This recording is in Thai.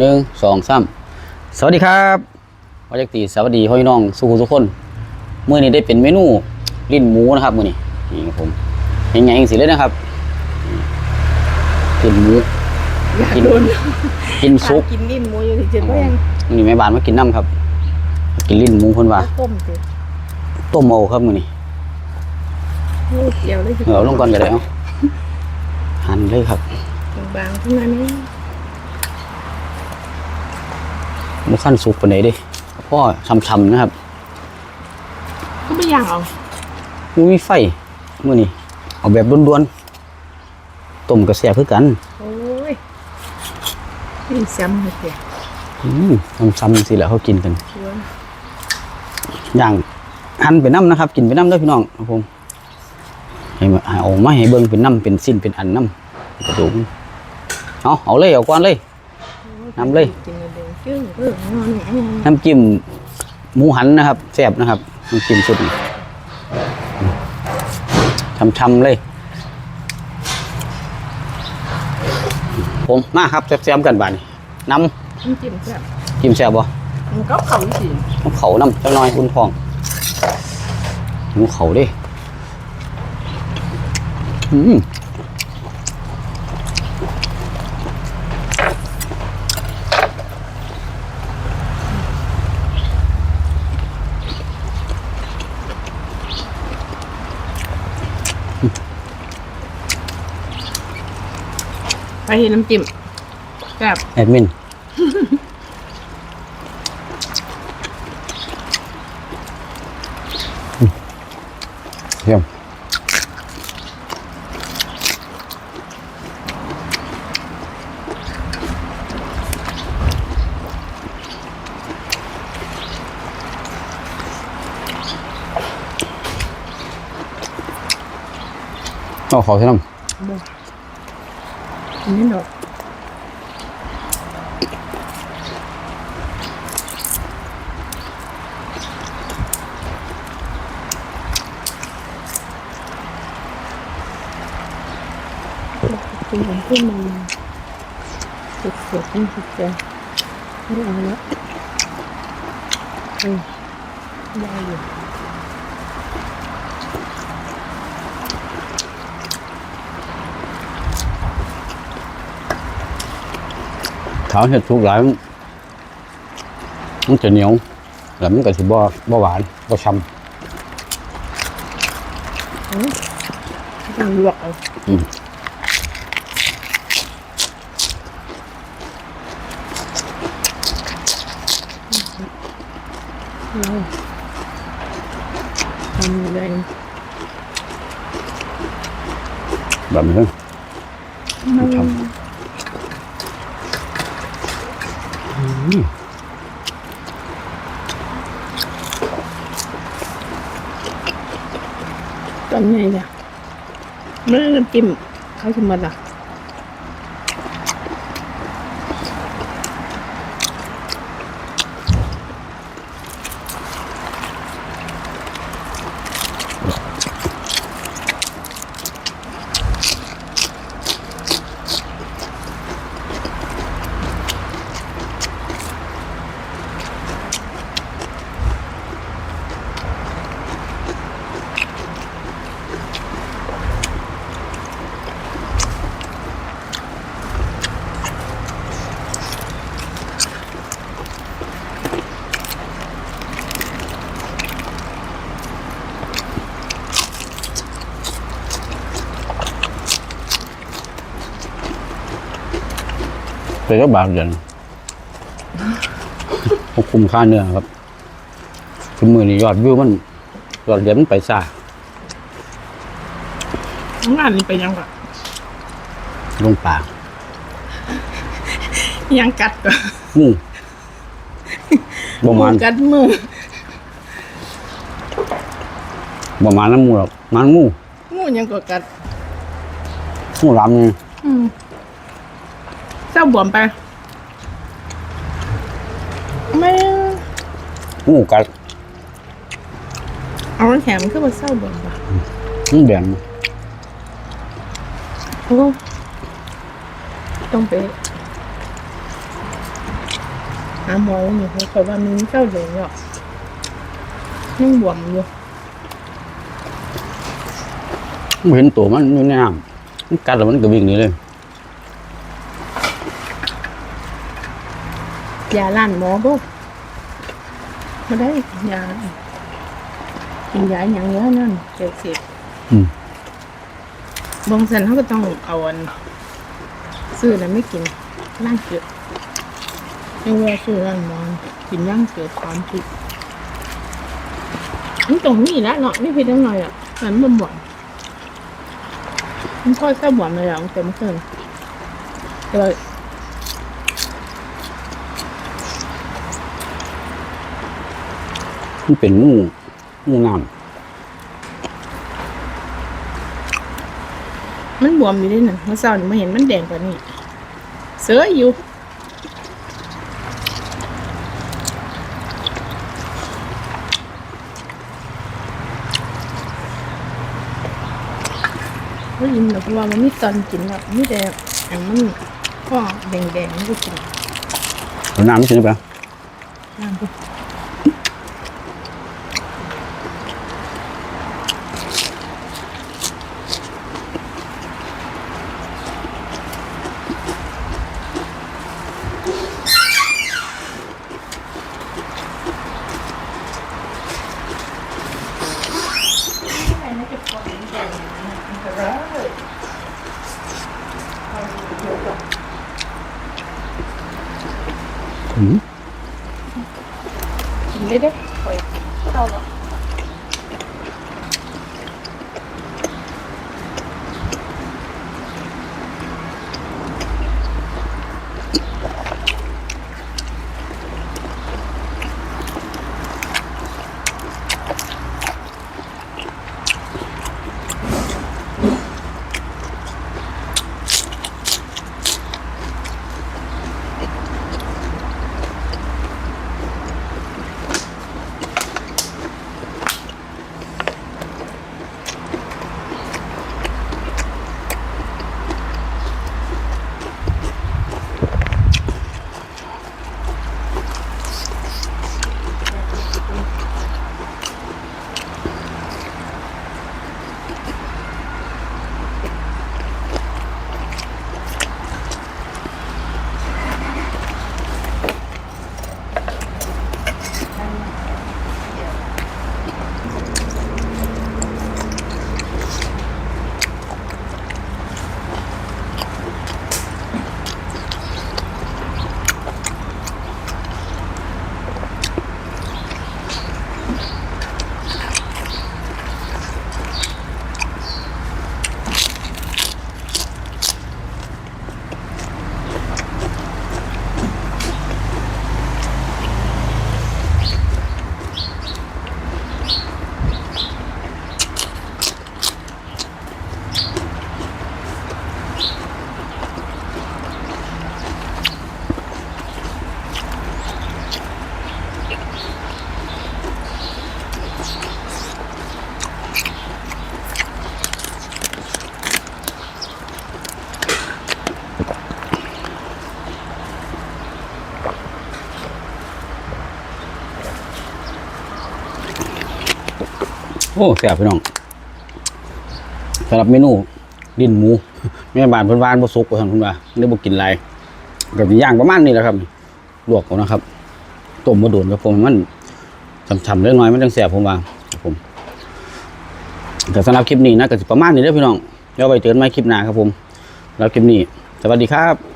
หนึ่งสองสามสวัสดีครับวาจักตีสวัสดีพ่อพี่น้องสุขุทุกคนมื้อนี้ได้เป็นเมนูลิ้นหมูนะครับมื้อนี้นี่ครับผมยังไงเองสิเลยนะครับลิ้นหมูอยากกินโดนกินซุปกินนิ่มหมูอยู่ที่เจ็ดแม่งนี่แม่บ้านมากินน้ำครับ กินลิ้นหมูเพิ่นว่าต้มสิต้มเอาครับมื้อนี้โอ้ยเกี่ยวเลยสิเอาลงก่อนก็ได้เอาหั่นเลยครับบางๆทั้งนั้น นี่บ่ขั้นสุกปานใดเด้พ่อช้ำๆนะครับก็ไม่อยากเอาบ่มีไฟมื้อนี้เอาแบบด่วนๆต้มก็แซ่บคือกันโอ้ยกินซ้ำเลยเสียอืมช้ำๆสิแหละเขากินกันชวนอย่างหั่นเป็นน้ำนะครับ กินเป็นน้ำเด้อพี่น้องครับผมให้มาให้เออกมาให้เบิ่งเป็นน้ำเป็นสิ้นเป็นอันน้ำกระดูกมันเอาเอาเลยเอาก่อนเลยน้ำเลยกิน น้ำจิ้มหมูหันนะครับแซ่บนะครับน้ำจิ้มสุดช้ำๆเลยผมมาครับแซ่บๆกันบานี้น้ำจิ้มแซ่บจิ้มแซ่บบ่มันก็เขาสิน้ำเขาน้ำจังน้อยอุ่นทองหมูเขาดิอืม ไปเห็นน้ำจิ้มแซ่บแอดมิน เยี่ยมเอาขอใช่น้ำบ่อั นนี้ดอกกินของขึ้นมาสดๆนี่สิจ้ะไม่เอาแล้วอืมได้อยู่ ขาวเห็ดทุกหลายมันมันจะเหนียวแล้วมันก็สิบ่บ่หวานบ่ช้ต้องลวกเอาำอืมทำเลยแบบนี้มันช้ำอืม ต อนไงจ้ะไม่ได้น้ำจิ้มเขาชิมมาละ เป็นก็บาทเดือนพวกคุ้มค่าเนื้อครับคือมือนี่ยอดวิวมันยอดเหรียญมันไปซ่างานนี้ไปยังก่อนลงป่ายังกัดก่อนงูบ่มานกัดมือบ่มานน้ำมูหรอกมันงูงูยังก็กัดงูลำไงอืม เศร้าบวมไป ไม่งูกัดเอาแขนมันขึ้นมาเศร้าบวมปะมันแดงโอ้ต้องไปหาหมอแล้วนี่เขาบอกว่ามันเจ้าเหลืองหรอกยังบวมอยู่ไม่เห็นตัวมันอยู่ในน้ำมันกัดแล้วมันก็วิ่งหนีเลย ยาล้านหมอบ่ไม่ได้ยากินยาอย่างเดียวนั่นเจ็บเสร็จอืมบางสันเขาก็ต้องเอาอันซื้อแล้วไม่กินร่างเกิดไม่ว่าซื้อร่างหมอนกินร่างเกิดความผิดมันตรงนี้แล้วเนาะไม่ผิดตั้งหน่อยอะมันมันหวานมันพ่อแค่หวานเลยอะมันเต็มเกินเลย มันเป็นงูงูน้มันบวมอยู่ด้วยน่ะเมื่อเช้านี่มาเห็นมันแดงกว่านี้ เสืออยู่ว่ายินแบบว่ามันไม่ตอนกินแบบไม่แดงอันมันก็แดงๆมันก็กินำเอาน้ำไม่ใช่ปะน้ำไปอืมกินได้เด้ อ้แซ่บพี่น้องสำหรับเมนูดินหมูแม่บ้านเพิ่นวานบ่สุกว่าซั่นเพิ่นว่าได้บ่กินหลายก็สิย่างประมาณนี้แหละครับลวกเอานะครับต้มบ่โดนครับผมมันฉ่ำๆเล็กน้อยมันจังแซ่บผมว่าครับผมก็สำหรับคลิปนี้นะก็สิประมาณนี้เด้อพี่น้องเดี๋ยวไว้เจอกันใหม่คลิปหน้าครับผมสำหรับคลิปนี้สวัสดีครับ